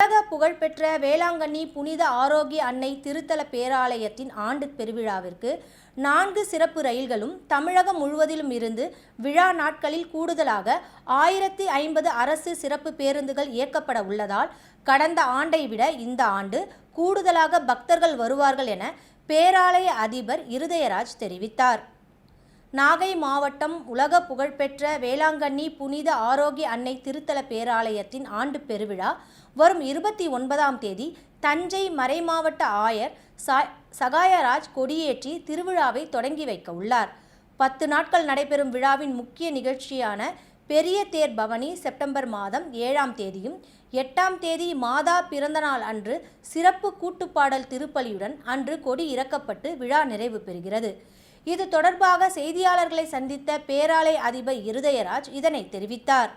உலக புகழ்பெற்ற வேளாங்கண்ணி புனித ஆரோக்கிய அன்னை திருத்தல பேராலயத்தின் ஆண்டு பெருவிழாவிற்கு நான்கு சிறப்பு ரயில்களும் தமிழகம் முழுவதிலும் இருந்து விழா நாட்களில் கூடுதலாக ஆயிரத்தி ஐம்பது அரசு சிறப்பு பேருந்துகள் இயக்கப்பட உள்ளதால் கடந்த ஆண்டை விட இந்த ஆண்டு கூடுதலாக பக்தர்கள் வருவார்கள் என பேராலய அதிபர் இருதயராஜ் தெரிவித்தார். நாகை மாவட்டம் உலக புகழ்பெற்ற வேளாங்கண்ணி புனித ஆரோக்கிய அன்னை திருத்தல பேராலயத்தின் ஆண்டு பெருவிழா வரும் இருபத்தி ஒன்பதாம் தேதி தஞ்சை மறைமாவட்ட ஆயர் சகாயராஜ் கொடியேற்றி திருவிழாவை தொடங்கி வைக்க உள்ளார். பத்து நாட்கள் நடைபெறும் விழாவின் முக்கிய நிகழ்ச்சியான பெரிய தேர் பவனி செப்டம்பர் மாதம் ஏழாம் தேதியும் எட்டாம் தேதி மாதா பிறந்தநாள் அன்று சிறப்பு கூட்டுப்பாடல் திருப்பலியுடன் அன்று கொடி இறக்கப்பட்டு விழா நிறைவு பெறுகிறது. இது தொடர்பாக செய்தியாளர்களை சந்தித்த பேராலை அதிபர் இருதயராஜ் இதனை தெரிவித்தார்.